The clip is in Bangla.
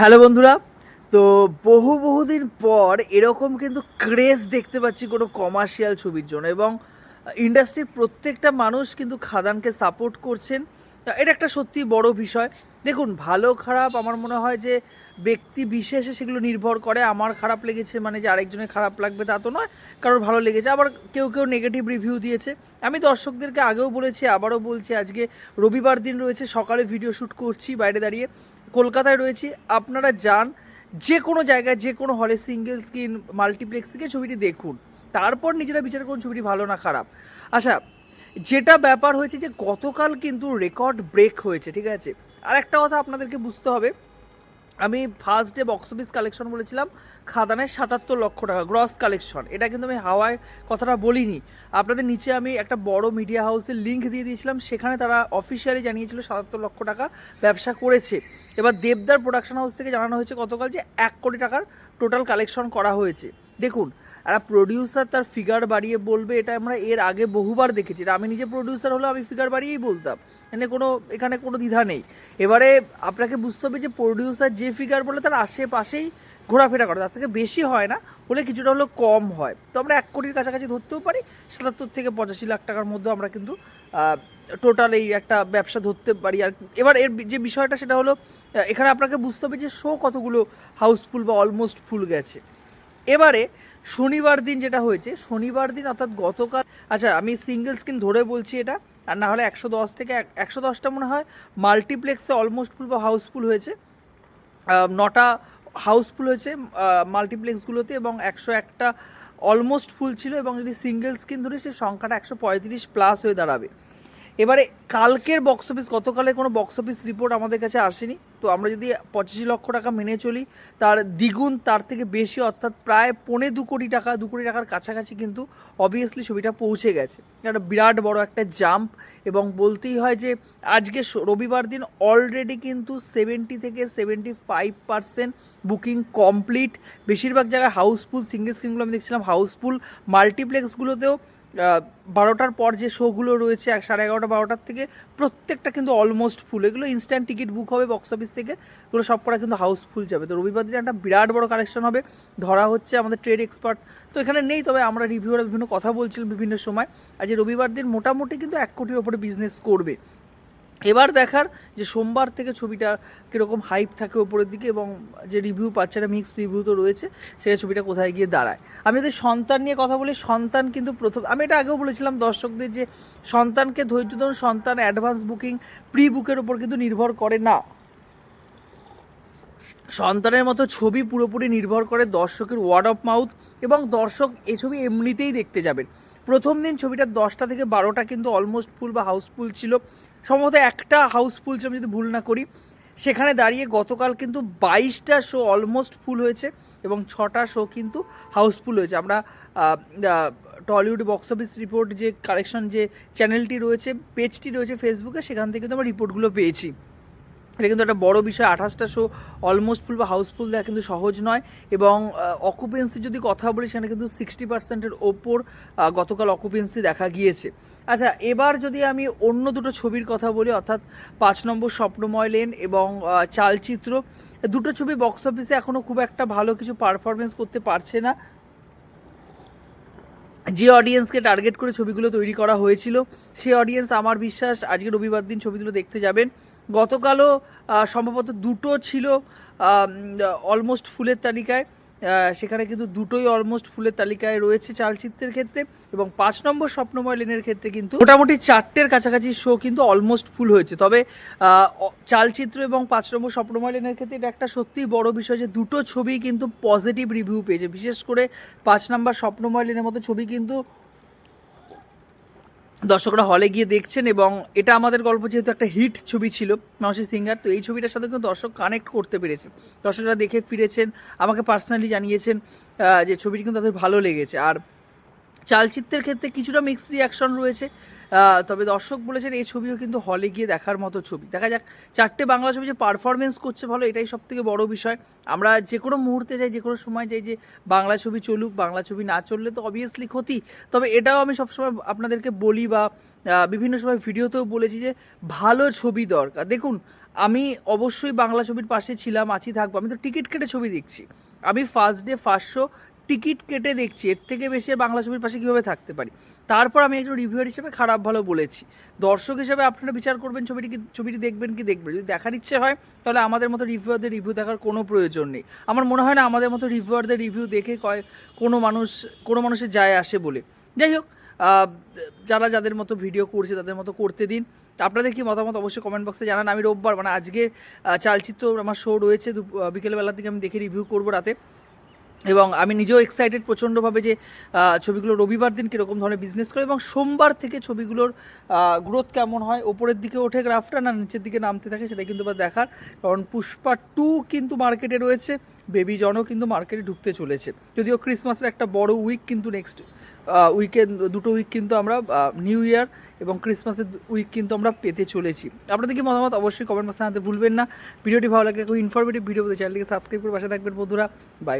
হ্যালো বন্ধুরা, তো বহু বহুদিন পর এরকম কিন্তু ক্রেজ দেখতে পাচ্ছি কোনো কমার্শিয়াল ছবির জন্য এবং ইন্ডাস্ট্রির প্রত্যেকটা মানুষ কিন্তু খাদানকে সাপোর্ট করছেন। এটা একটা সত্যি বড় বিষয়। দেখুন, ভালো খারাপ আমার মনে হয় যে ব্যক্তি বিশেষে সেগুলো নির্ভর করে। আমার খারাপ লেগেছে মানে যে আরেকজনের খারাপ লাগবে তা তো নয়, কারোর ভালো লেগেছে। আবার কেউ কেউ নেগেটিভ রিভিউ দিয়েছে। আমি দর্শকদেরকে আগেও বলেছি, আবারও বলছি, আজকে রবিবার দিন রয়েছে, সকালে ভিডিও শ্যুট করছি বাইরে দাঁড়িয়ে। কলকাতায় রয়েছি। আপনারা যান যে কোনো জায়গায় যে কোনো হলে সিঙ্গেল স্ক্রিন মাল্টিপ্লেক্স থেকে ছবিটি দেখুন। তারপর নিজেরা বিচার করুন ছবিটি ভালো না খারাপ। আচ্ছা যেটা ব্যাপার হয়েছে যে গতকাল কিন্তু রেকর্ড ব্রেক হয়েছে, ঠিক আছে? আর একটা কথা আপনাদেরকে বুঝতে হবে। আমি first day box office collection বলেছিলাম, খাদানের সাতাত্তর লক্ষ টাকা গ্রস কালেকশন এটা কিন্তু আমি হাওয়ায় কথাটা বলিনি। আপনাদের নিচে আমি একটা বড় মিডিয়া হাউসের লিঙ্ক দিয়ে দিয়েছিলাম, সেখানে তারা অফিসিয়ালি জানিয়েছিল সাতাত্তর লক্ষ টাকা ব্যবসা করেছে। এবার দেবদার প্রোডাকশন হাউস থেকে জানানো হয়েছে গতকাল যে এক কোটি টাকার টোটাল কালেকশন করা হয়েছে। দেখুন, একটা প্রডিউসার তার ফিগার বাড়িয়ে বলবে, এটা আমরা এর আগে বহুবার দেখেছি। এটা আমি নিজে প্রডিউসার হলে আমি ফিগার বাড়িয়েই বলতাম। এখানে কোনো এখানে কোনো দ্বিধা নেই। এবারে আপনাকে বুঝতে হবে যে প্রডিউসার যে ফিগার বলে তার আশেপাশেই ঘোরাফেরা করে। তার থেকে বেশি হয় না, হলে কিছুটা হলেও কম হয়। তো আমরা এক কোটির কাছাকাছি ধরতেও পারি, সাতাত্তর থেকে পঁচাশি লাখ টাকার মধ্যে আমরা কিন্তু টোটাল এই একটা ব্যবসা ধরতে পারি। আর এবার এর যে বিষয়টা সেটা হলো এখানে আপনাকে বুঝতে হবে যে শো কতগুলো হাউসফুল বা অলমোস্ট ফুল গেছে। এবারে শনিবার দিন যেটা হয়েছে, শনিবার দিন অর্থাৎ গতকাল আচ্ছা আমি সিঙ্গেল স্ক্রিন ধরে বলছি এটা, আর না হলে একশো দশ থেকে একশো দশটা মনে হয় মাল্টিপ্লেক্সে অলমোস্ট ফুল বা হাউসফুল হয়েছে। নটা হাউসফুল হয়েছে মাল্টিপ্লেক্সগুলোতে এবং একশো একটা অলমোস্ট ফুল ছিল এবং যদি সিঙ্গেল স্ক্রিন ধরি সে সংখ্যাটা একশো পঁয়ত্রিশ প্লাস হয়ে দাঁড়াবে। এবারে কালকের বক্স অফিস গতকালে কোনো বক্স অফিস রিপোর্ট আমাদের কাছে আসেনি। তো আমরা যদি পঁচাশি লক্ষ টাকা মেনে চলি, তার দ্বিগুণ তার থেকে বেশি, অর্থাৎ প্রায় পৌনে দু কোটি টাকা, দু কোটি টাকার কাছাকাছি কিন্তু অবভিয়াসলি ছবিটা পৌঁছে গেছে। একটা বিরাট বড় একটা জাম্প এবং বলতেই হয় যে আজকে রবিবার দিন অলরেডি কিন্তু সেভেন্টি থেকে seventy five percent booking complete বেশিরভাগ জায়গায় হাউসফুল সিঙ্গেল স্ক্রিনগুলো আমি দেখছিলাম হাউসফুল মাল্টিপ্লেক্সগুলোতেও বারোটার পর যে শোগুলো রয়েছে, এক সাড়ে এগারোটা বারোটার থেকে প্রত্যেকটা কিন্তু অলমোস্ট ফুল এগুলো ইনস্ট্যান্ট টিকিট বুক হবে বক্স অফিস থেকে। এগুলো সব করা কিন্তু হাউসফুল যাবে। তো রবিবার দিনে একটা বিরাট বড় কালেকশন হবে। ধরা হচ্ছে আমাদের ট্রেড এক্সপার্ট তো এখানে নেই, তবে আমরা রিভিউরা বিভিন্ন কথা বলছিলাম বিভিন্ন সময়। আর যে রবিবার দিন মোটামুটি কিন্তু এক কোটির ওপরে বিজনেস করবে। এবার দেখার যে সোমবার থেকে ছবিটা কীরকম হাইপ থাকে ওপরের দিকে এবং যে রিভিউ পাচ্ছে, একটা মিক্সড রিভিউ তো রয়েছে সেটা ছবিটা কোথায় গিয়ে দাঁড়ায়? আমি যদি সন্তান নিয়ে কথা বলি, সন্তান কিন্তু প্রথম, আমি এটা আগেও বলেছিলাম দর্শকদের যে সন্তানকে ধৈর্য ধরুন, সন্তান অ্যাডভান্স বুকিং প্রি বুকের ওপর কিন্তু নির্ভর করে না। সন্তানের মতো ছবি পুরোপুরি নির্ভর করে দর্শকের ওয়ার্ড অফ মাউথ এবং দর্শক এই ছবি এমনিতেই দেখতে যাবেন। প্রথম দিন ছবিটা দশটা থেকে বারোটা কিন্তু অলমোস্ট ফুল বা হাউসফুল ছিল। সম্ভবত একটা হাউসফুল ছিল আমি যদি ভুল না করি, সেখানে দাঁড়িয়ে গতকাল কিন্তু বাইশটা শো অলমোস্ট ফুল হয়েছে এবং ছটা শো কিন্তু হাউসফুল হয়েছে। আমরা টলিউড বক্স অফিস রিপোর্ট যে কালেকশন যে চ্যানেলটি রয়েছে পেজটি রয়েছে ফেসবুকে সেখান থেকে কিন্তু আমরা রিপোর্টগুলো পেয়েছি। এটা কিন্তু একটা বড় বিষয়। আঠাশটা শো অলমোস্ট ফুল বা হাউসফুল দেওয়া কিন্তু সহজ নয় এবং অকুপেন্সি যদি কথা বলি, সেখানে কিন্তু সিক্সটি পার্সেন্টের ওপর গতকাল অকুপেন্সি দেখা গিয়েছে। আচ্ছা এবার যদি আমি অন্য দুটো ছবির কথা বলি, অর্থাৎ পাঁচ নম্বর স্বপ্নময় লেন এবং চালচিত্র, দুটো ছবি বক্স অফিসে এখনও খুব একটা ভালো কিছু পারফরমেন্স করতে পারছে না। যে অডিয়েন্সকে টার্গেট করে ছবিগুলো তৈরি করা হয়েছিল সেই অডিয়েন্স আমার বিশ্বাস, আজকে রবিবার দিন ছবিগুলো দেখতে যাবেন। গতকালও সম্ভবত দুটো ছিল অলমোস্ট ফুলের তালিকায়। সেখানে কিন্তু দুটোই অলমোস্ট ফুলের তালিকায় রয়েছে চালচিত্রের ক্ষেত্রে এবং পাঁচ নম্বর স্বপ্নময় লেনের ক্ষেত্রে কিন্তু মোটামুটি চারটের কাছাকাছি শো কিন্তু অলমোস্ট ফুল হয়েছে। তবে চালচিত্র এবং পাঁচ নম্বর স্বপ্নময় লেনের ক্ষেত্রে এটা একটা সত্যিই বড় বিষয় যে দুটো ছবি কিন্তু পজিটিভ রিভিউ পেয়েছে। বিশেষ করে পাঁচ নম্বর স্বপ্নময় লেনের মতো ছবি কিন্তু দর্শকরা হলে গিয়ে দেখছেন এবং এটা আমাদের গল্প যেহেতু একটা হিট ছবি ছিল, মানসি সিঙ্গার তো এই ছবিটার সাথে কিন্তু দর্শক কানেক্ট করতে পেরেছে। দর্শকরা দেখে ফিরেছেন, আমাকে পার্সোনালি জানিয়েছেন যে ছবিটি কিন্তু তাদের ভালো লেগেছে। আর চালচিত্রের ক্ষেত্রে কিছুটা মিক্সড রিয়াকশন রয়েছে। তবে দর্শক বলেছেন এই ছবিও কিন্তু হলে গিয়ে দেখার মতো ছবি। দেখা যাক, চারটে বাংলা ছবি যে পারফরমেন্স করছে ভালো, এটাই সব থেকে বড় বিষয়। আমরা যে কোনো মুহূর্তে যাই, যে কোনো সময় যাই, যে বাংলা ছবি চলুক, বাংলা ছবি না চললে তো অবভিয়াসলি ক্ষতি। তবে এটাও আমি সবসময় আপনাদেরকে বলি বা বিভিন্ন সময় ভিডিওতেও বলেছি যে, ভালো ছবি দরকার। দেখুন, আমি অবশ্যই বাংলা ছবির পাশে ছিলাম, আছি, থাকব। আমি তো টিকিট কেটে ছবি দেখছি। আমি first day first show ticket কেটে দেখছি, এর থেকে বেশি আর বাংলা ছবির পাশে কীভাবে থাকতে পারি? তারপর আমি একজন রিভিউয়ার হিসেবে খারাপ ভালো বলেছি। দর্শক হিসেবে আপনারা বিচার করবেন, ছবিটি কি ছবিটি দেখবেন কি দেখবেন যদি দেখার ইচ্ছে হয়, তাহলে আমাদের মতো রিভিউয়ারদের রিভিউ দেখার কোনো প্রয়োজন নেই। আমার মনে হয় না আমাদের মতো রিভিউয়ারদের রিভিউ দেখে কয় কোনো মানুষ কোনো মানুষের যায় আসে বলে। যাই হোক যারা যাদের মতো ভিডিও করছে, তাদের মতো করতে দিন। আপনাদের কি মতামত অবশ্যই কমেন্ট বক্সে জানান। আমি রোববার মানে আজকে চালচিত্র আমার শো রয়েছে বিকেলবেলার দিকে আমি দেখে রিভিউ করব রাতে। এবং আমি নিজেও এক্সাইটেড প্রচণ্ডভাবে যে ছবিগুলো রবিবার দিন কীরকম ধরনের বিজনেস করে এবং সোমবার থেকে ছবিগুলোর গ্রোথ কেমন হয়, ওপরের দিকে ওঠে গ্রাফটা না, নিচের দিকে নামতে থাকে সেটা কিন্তু বা দেখার। কারণ পুষ্পা টু কিন্তু মার্কেটে রয়েছে বেবি জনও কিন্তু মার্কেটে ঢুকতে চলেছে। যদিও ক্রিসমাসের একটা বড় উইক কিন্তু নেক্সট উইকেন্ড দুটো উইক কিন্তু আমরা নিউ ইয়ার এবং ক্রিসমাসের উইক কিন্তু আমরা পেতে চলেছি। আপনাদের কি মতামত অবশ্যই কমেন্ট বক্সে জানাতে ভুলবেন না। ভিডিওটি ভালো লাগলে খুব ইনফরমেটিভ ভিডিও পেতে চ্যানেলটিকে সাবস্ক্রাইব করে পাশে থাকবেন বন্ধুরা। বাই